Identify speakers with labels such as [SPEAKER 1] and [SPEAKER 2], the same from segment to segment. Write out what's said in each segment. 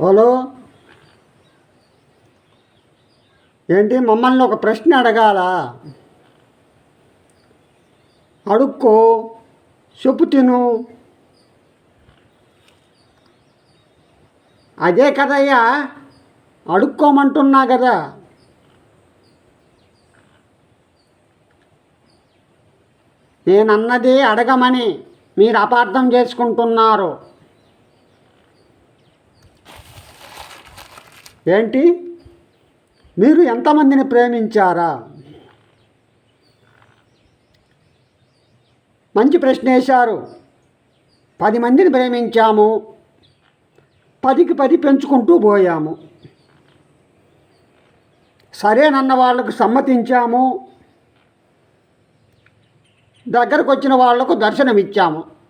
[SPEAKER 1] Hello? ఏంటి మమ్మల్ని ఒక ప్రశ్న అడగాల? అడుక్కో చెప్పు తిను. అదే కదయ్యా అడుక్కోమంటున్నా కదా. నేనన్నది అడగమని మీరు అపార్థం చేసుకుంటున్నారు. ఏంటి? మీరు ఎంతమందిని ప్రేమించారా? మంచి ప్రశ్న వేశారు. పది మందిని ప్రేమించాము. పదికి పది పెంచుకుంటూ పోయాము. సరేనన్న వాళ్ళకు సమ్మతించాము. దగ్గరకు వచ్చిన వాళ్ళకు దర్శనమిచ్చాము.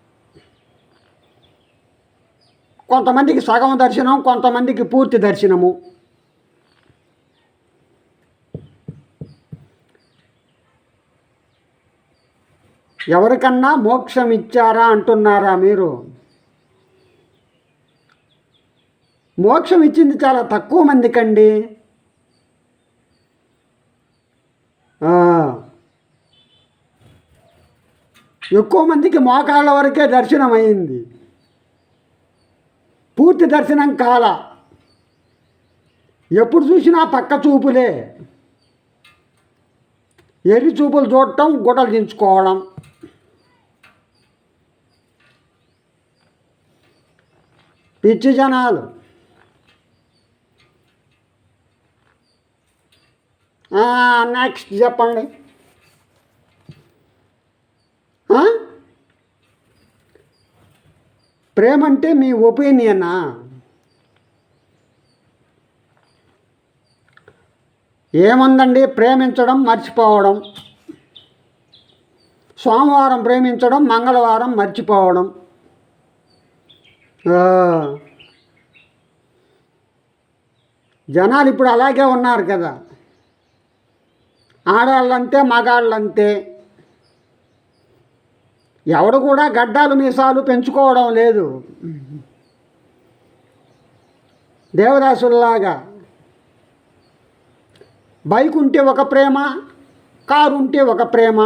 [SPEAKER 1] కొంతమందికి సగం దర్శనం కొంతమందికి పూర్తి దర్శనము. ఎవరికన్నా మోక్షం ఇచ్చారా అంటున్నారా మీరు? మోక్షం ఇచ్చింది చాలా తక్కువ మందికండి ఎక్కువ మందికి మోకాళ్ళ వరకే దర్శనం అయింది పూర్తి దర్శనం కాల. ఎప్పుడు చూసినా పక్క చూపులే. ఎరి చూపులు చూడటం గుడలు దించుకోవడం. పిచ్చి జనాలు. నెక్స్ట్ చెప్పండి ఆ? ప్రేమ అంటే మీ ఒపీనియనా? ఏముందండి ప్రేమించడం మర్చిపోవడం? సోమవారం ప్రేమించడం మంగళవారం మర్చిపోవడం. జనాలు ఇప్పుడు అలాగే ఉన్నారు కదా. ఆడవాళ్ళంతే మగాళ్ళంతే. ఎవడు కూడా గడ్డాలు మీసాలు పెంచుకోవడం లేదు. దేవదాసుల్లాగా బైక్ ఉంటే ఒక ప్రేమ కారు ఉంటే ఒక ప్రేమ.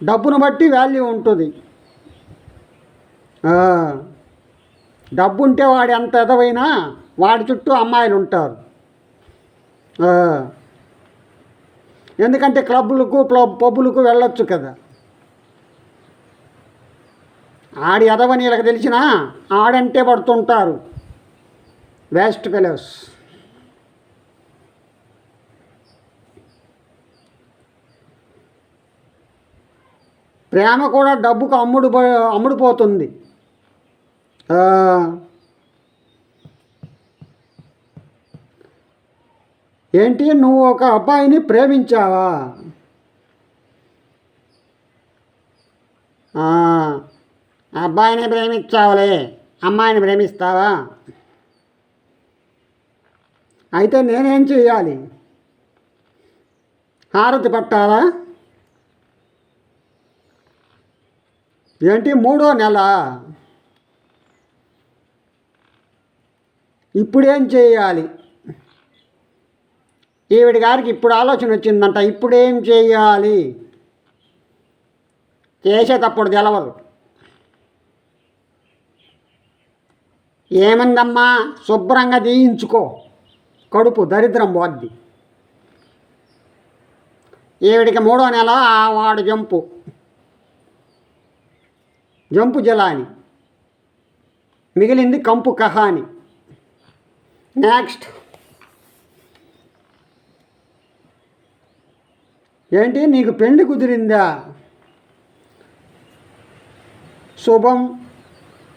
[SPEAKER 1] డబ్బును బట్టి వాల్యూ ఉంటుంది. డబ్బు ఉంటే వాడు ఎంత ఎదవైనా వాడి చుట్టూ అమ్మాయిలు ఉంటారు ఎందుకంటే క్లబ్బులకు ప్లబ్ పబ్బులకు వెళ్ళొచ్చు కదా. ఆడి ఎదవని వీళ్ళకి తెలిసినా ఆడంటే పడుతుంటారు. Waste fellows. ప్రేమ కూడా డబ్బుకు అమ్ముడు అమ్ముడుపోతుంది ఏంటి నువ్వు ఒక అబ్బాయిని ప్రేమించావా? అబ్బాయిని ప్రేమించావులే. అమ్మాయిని ప్రేమిస్తావా? అయితే నేనేం చేయాలి హారతి పట్టాలా? ఏంటి మూడో నెల? ఇప్పుడేం చేయాలి ఈవిడ గారికి ఇప్పుడు ఆలోచన వచ్చిందంట ఇప్పుడేం చేయాలి చేసేటప్పుడు తెలవదు. ఏమందమ్మా? శుభ్రంగా తీయించుకో. కడుపు దరిద్రం పోద్ది. ఈవిడికి మూడో నెల ఆ వాడు జంపు. జంపు జలాని. మిగిలింది కంపు కహాని. నెక్స్ట్. ఏంటి? నీకు పెళ్ళి కుదిరిందా? శుభం.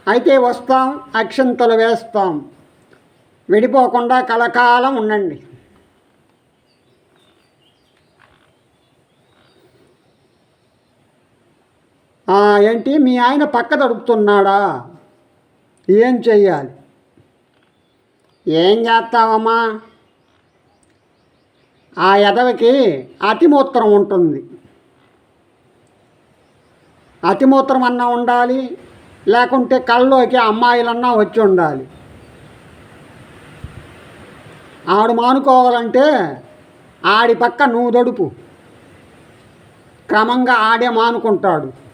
[SPEAKER 1] అయితే వస్తాం అక్షంతలు వేస్తాం. విడిపోకుండా కలకాలం ఉండండి. ఏంటి? మీ ఆయన పక్క తడుపుతున్నాడా ఏం చెయ్యాలి? ఏం చేస్తావమ్మా? ఆ ఎదవకి అతిమూత్రం ఉంటుంది. అతిమూత్రం అన్నా ఉండాలి. లేకుంటే కళ్ళలోకి అమ్మాయిలన్నా వచ్చి ఉండాలి. ఆడు మానుకోవాలంటే ఆడి పక్క నువ్వు దొడుపు. క్రమంగా ఆడే మానుకుంటాడు.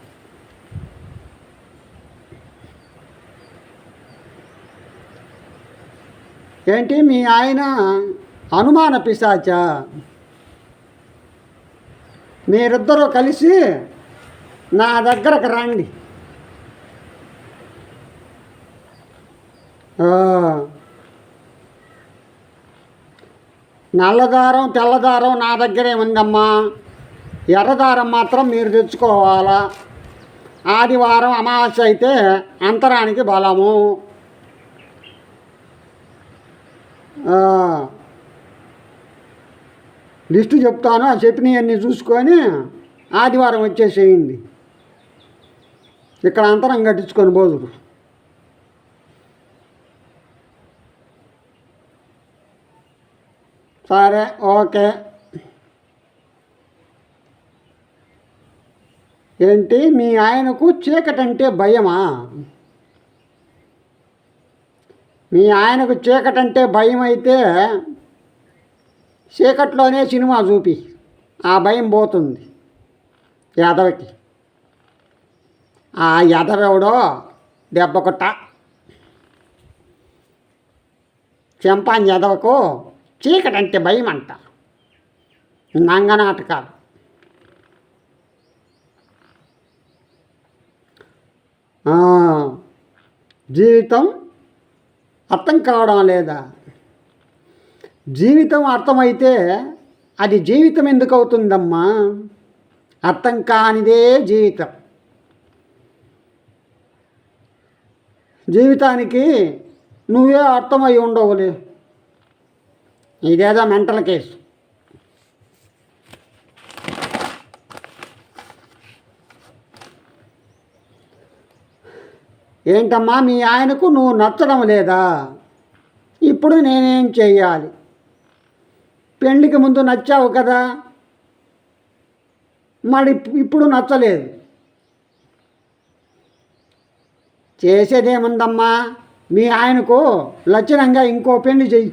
[SPEAKER 1] ఏంటి? మీ ఆయన అనుమాన పిశాచ. మీరిద్దరూ కలిసి నా దగ్గరకు రండి ఆ, నల్లదారం తెల్లదారం నా దగ్గరే ఉందమ్మా. ఎర్రదారం మాత్రం మీరు తెచ్చుకోవాలా? ఆదివారం అమావాస్య అయితే అంతరానికి బలము. లిస్టు చెప్తాను ఆ చెప్పినవన్నీ చూసుకొని ఆదివారం వచ్చేసేయండి. ఇక్కడ అంతరం కట్టించుకొని పోదురు. సరే ఓకే. ఏంటి? మీ ఆయనకు చీకటంటే భయమా? మీ ఆయనకు చీకటంటే భయం అయితే చీకట్లోనే సినిమా చూపి. ఆ భయం పోతుంది యాదవకి. ఆ యాదవెవడో దెబ్బ కొట్ట. చెంపాన్ యాదవకు చీకటంటే భయం అంట నంగనాటకాలు జీవితం అర్థం కావడం లేదా? జీవితం అర్థమైతే అది జీవితం ఎందుకు అవుతుందమ్మా అర్థం కానిదే జీవితం. జీవితానికి నువ్వే అర్థమై ఉండవులే. ఇదేదో మెంటల్ కేసు. ఏంటమ్మా మీ ఆయనకు నువ్వు నచ్చడం లేదా? ఇప్పుడు నేనేం చేయాలి పెళ్ళికి ముందు నచ్చావు కదా? మరి ఇప్పుడు నచ్చలేదు. చేసేదేముందమ్మా? మీ ఆయనకు లక్షణంగా ఇంకో పెళ్ళి చెయ్యి.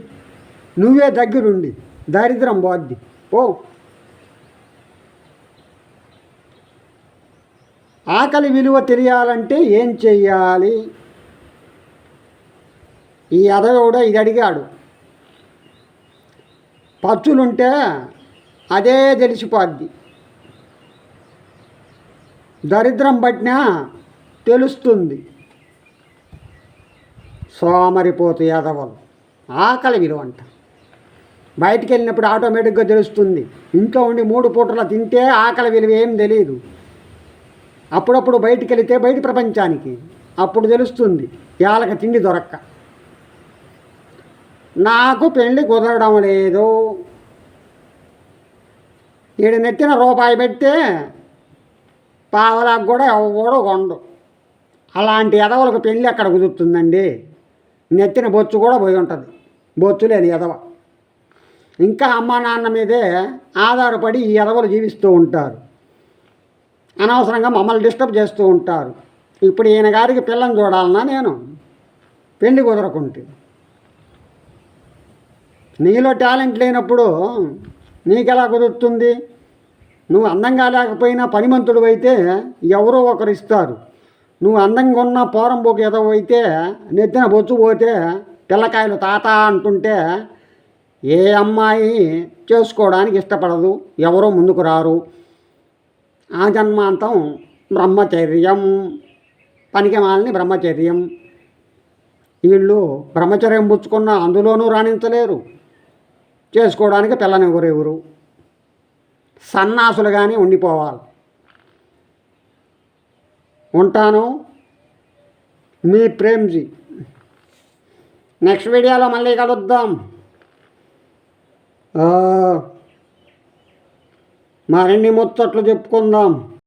[SPEAKER 1] నువ్వే దగ్గరుండి. దారిద్రం పోద్ది. పో. ఆకలి విలువ తెలియాలంటే ఏం చెయ్యాలి? ఈ కూడా ఇది అడిగాడు. పచ్చులుంటే అదే తెలిసిపోద్ది. దరిద్రం పట్టినా తెలుస్తుంది. సోమరిపోతు యాదవలు. ఆకలి విలువ అంటారు బయటికి వెళ్ళినప్పుడు ఆటోమేటిక్గా తెలుస్తుంది. ఇంట్లో ఉండి మూడు పూటల తింటే ఆకలి విలువ ఏం తెలియదు అప్పుడప్పుడు బయటికి వెళితే బయట ప్రపంచానికి. అప్పుడు తెలుస్తుంది ఇవాళకి తిండి దొరక్క. నాకు పెళ్ళి కుదరడం లేదు. ఈడు నెత్తిన రూపాయి పెడితే పావలకు కూడా ఎవడు కొండు. అలాంటి ఎదవలకు పెళ్ళి ఎక్కడ కుదురుతుందండి? నెత్తిన బొచ్చు కూడా పోయి ఉంటుంది. బొచ్చు లేని ఎదవ ఇంకా అమ్మా నాన్న మీదే ఆధారపడి ఈ ఎదవలు జీవిస్తూ ఉంటారు. అనవసరంగా మమ్మల్ని డిస్టర్బ్ చేస్తూ ఉంటారు. ఇప్పుడు ఈయన గారికి పిల్లని చూడాలన్నా నేను పెళ్ళి కుదరకుంటే. నీలో టాలెంట్ లేనప్పుడు నీకెలా కుదురుతుంది? నువ్వు అందంగా లేకపోయినా పనిమంతుడు అయితే ఎవరో ఒకరు ఇస్తారు. నువ్వు అందంగా ఉన్న పోరంబోకు ఏదో అయితే నెత్తిన బొచ్చు పోతే పిల్లకాయలు తాత అంటుంటే ఏ అమ్మాయి చేసుకోవడానికి ఇష్టపడదు ఎవరో ముందుకు రారు. ఆ జన్మాంతం బ్రహ్మచర్యం పనికి మాలని బ్రహ్మచర్యం. వీళ్ళు బ్రహ్మచర్యం పుచ్చుకున్న అందులోనూ రాణించలేరు. చేసుకోవడానికి పిల్లనెవరెవరు సన్నాసులు కానీ ఉండిపోవాలి. ఉంటాను. మీ ప్రేమ్జీ. నెక్స్ట్ వీడియోలో మళ్ళీ కలుద్దాం. మరిన్ని ముచ్చట్లు చెప్పుకుందాం.